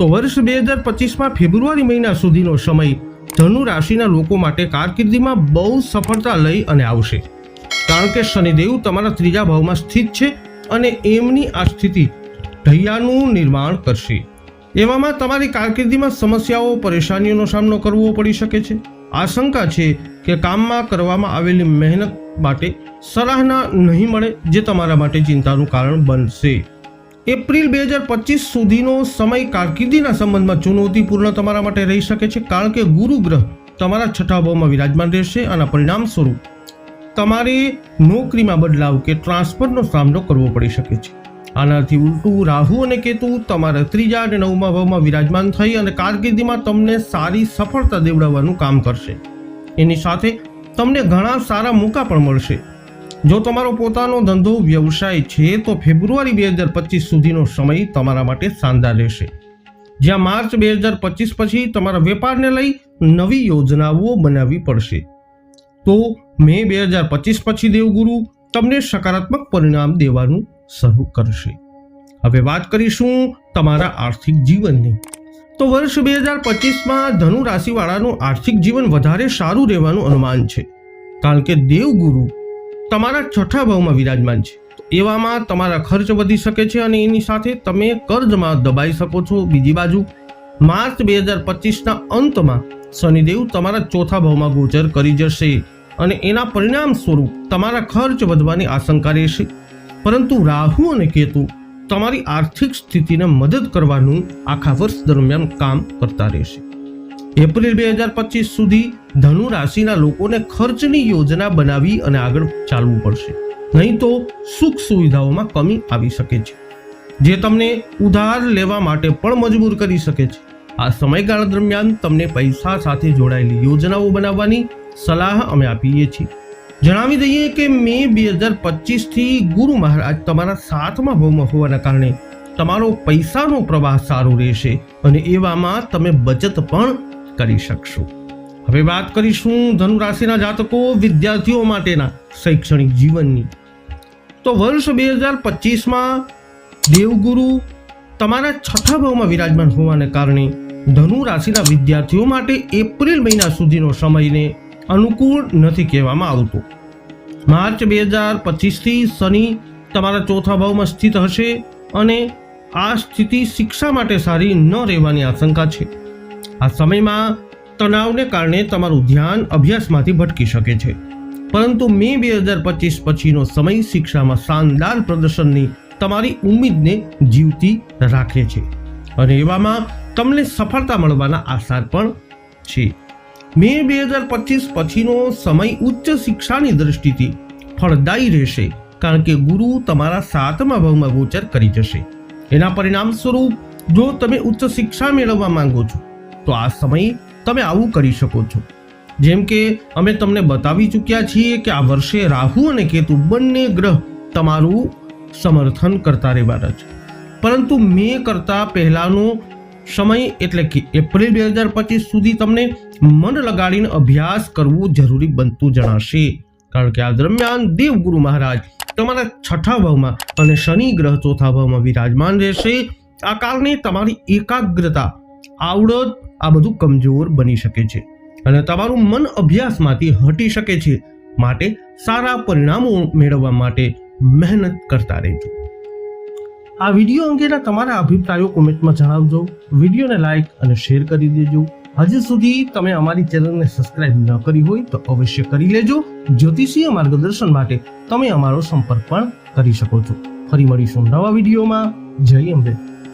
તો વર્ષ બે હજાર પચીસમાં ફેબ્રુઆરી મહિના સુધીનો સમય. ધનુ રાશિના લોકો માટે કારકિર્દીમાં બહુ સફળતા લઈ અને આવશે. કારણ કે શનિદેવ તમારા ત્રીજા ભાવમાં સ્થિત છે અને એમની આ સ્થિતિ ઢૈયાનું નિર્માણ કરશે. એવામાં તમારી કારકિર્દીમાં સમસ્યાઓ, પરેશાનીઓનો સામનો કરવો પડી શકે છે. આશંકા છે કે કામમાં કરવામાં આવેલી મહેનત માટે સરાહના નહીં મળે, જે તમારા માટે ચિંતાનું કારણ બનશે. એપ્રિલ બે હજાર પચીસ સુધીનો સમય કારકિર્દીના સંબંધમાં ચુનૌતીપૂર્ણ તમારા માટે રહી શકે છે, કારણ કે ગુરુ ગ્રહ તમારા છઠ્ઠા ભાવમાં વિરાજમાન રહેશે આના પરિણામ સ્વરૂપ તમારે નોકરીમાં બદલાવ કે ટ્રાન્સફરનો સામનો કરવો પડી શકે છે. આનાથી ઉલટું રાહુ અને કેતુ તમારા ત્રીજા અને નવમા ભાવમાં વિરાજમાન થઈ અને કારકિર્દીમાં તમને સારી સફળતા દેવડાવવાનું કામ કરશે. એની સાથે તમને ઘણા સારા મોકા પણ મળશે. જો તમારો પોતાનો ધંધો, વ્યવસાય છે, તો ફેબ્રુઆરી બે હજાર પચીસ સુધીનો સમય તમારા માટે શાનદાર રહેશે. જ્યાં માર્ચ બે હજાર પચીસ પછી તમારા વેપારને લઈ નવી યોજનાઓ બનાવવી પડશે. તો મે બે હજાર પચીસ પછી દેવગુરુ તમને સકારાત્મક પરિણામ દેવાનું શરૂ કરશે. હવે વાત કરીશું તમારા આર્થિક જીવનની. તો વર્ષ બે હજાર પચીસમાં ધનુ રાશિવાળાનું આર્થિક જીવન વધારે સારું રહેવાનું અનુમાન છે. કારણ કે દેવગુરુ તમારા છઠ્ઠા ભાવમાં વિરાજમાન છે. એવામાં તમારા ખર્ચ વધી શકે છે અને એની સાથે તમે કર્જમાં દબાઈ શકો છો. બીજી બાજુ, માર્ચ બે હજાર પચીસના અંતમાં શનિદેવ તમારા ચોથા ભાવમાં ગોચર કરી જશે અને એના પરિણામ સ્વરૂપ તમારા ખર્ચ વધવાની આશંકા રહેશે. પરંતુ રાહુ અને કેતુ તમારી આર્થિક સ્થિતિને મદદ કરવાનું આખા વર્ષ દરમિયાન કામ કરતા રહેશે. એપ્રિલ બે હજાર પચીસ સુધી ધનુ રાશિના લોકોને ખર્ચની યોજના બનાવી અને આગળ ચાલવું પડશે. નહીં તો સુખ સુવિધાઓમાં કમી આવી શકે છે. જે તમને ઉધાર લેવા માટે પણ મજબૂર કરી શકે છે. આ સમયગાળા દરમિયાન તમને પૈસા સાથે જોડાયેલી યોજનાઓ બનાવવાની સલાહ અમે આપીએ છીએ. જણાવી દઈએ કે મે બે હજાર પચીસથી ગુરુ મહારાજ તમારા સાતમા ભાવમાં હોવાના કારણે તમારો પૈસાનો પ્રવાહ સારો રહેશે અને એવામાં તમે બચત પણ કરી શકશો. હવે વાત કરીશું ધનુ રાશિના જાતકો વિદ્યાર્થીઓ માટેના શૈક્ષણિક જીવનની. તો વર્ષ બે હજાર પચીસમાં દેવગુરુ તમારા છઠ્ઠા ભાવમાં વિરાજમાન હોવાને કારણે ધનુ રાશિના વિદ્યાર્થીઓ માટે એપ્રિલ મહિના સુધીનો સમયને અનુકૂળ નથી કહેવામાં આવતો. માર્ચ બે હજાર પચીસથી શનિ તમારા ચોથા ભાવમાં સ્થિત હશે અને આ સ્થિતિ શિક્ષા માટે સારી ન રહેવાની આશંકા છે. આ સમયમાં તણાવને કારણે તમારું ધ્યાન અભ્યાસમાંથી ભટકી શકે છે. પરંતુ મે બે હજાર પચીસ પછીનો સમય શિક્ષામાં શાનદાર પ્રદર્શનની તમારી ઉમ્મીદને જીવતી રાખે છે અને એવામાં તમને સફળતા મળવાના આસાર પણ છે. મે બે હજાર પચીસ પછીનો સમય ઉચ્ચ શિક્ષાની દ્રષ્ટિથી ફળદાયી રહેશે કારણ કે ગુરુ તમારા સાતમા ભાવમાં ગોચર કરી જશે. એના પરિણામ સ્વરૂપ જો તમે ઉચ્ચ શિક્ષા મેળવવા માંગો છો તો આ સમય તમે આવું કરી શકો છો. જેમ કે અમે તમને બતાવી ચૂક્યા છીએ કે આ વર્ષે રાહુ અને કેતુ બંને ગ્રહ તમારું સમર્થન કરતા રહેવાના છે. પરંતુ મે કરતા પહેલાનો સમય એટલે કે એપ્રિલ બે હજાર પચીસ સુધી તમને મન લગાડીને અભ્યાસ કરવું જરૂરી બનતું જણાશે. કારણ કે આ દરમિયાન દેવગુરુ મહારાજ તમારા છઠ્ઠા ભાવમાં અને શનિ ગ્રહ ચોથા ભાવમાં વિરાજમાન રહેશે. આ કારણે તમારી એકાગ્રતા, આવડત આ બધું કમજોર બની શકે છે. અને તમારું મન અભ્યાસમાંથી હટી શકે છે માટે સારા પરિણામો મેળવવા માટે મહેનત કરતા રહેજો. આ વીડિયો અંગેના તમારા અભિપ્રાયો કોમેન્ટમાં જણાવજો. વિડીયોને લાઈક અને શેર કરી દેજો. હજી સુધી તમે અમારી ચેનલને સબસ્ક્રાઇબ ન કરી હોય તો અવશ્ય કરી લેજો. જ્યોતિષીય માર્ગદર્શન માટે તમે અમારો સંપર્ક પણ કરી શકો છો. ફરી મળીશું નવા વિડીયોમાં. જય અંબે.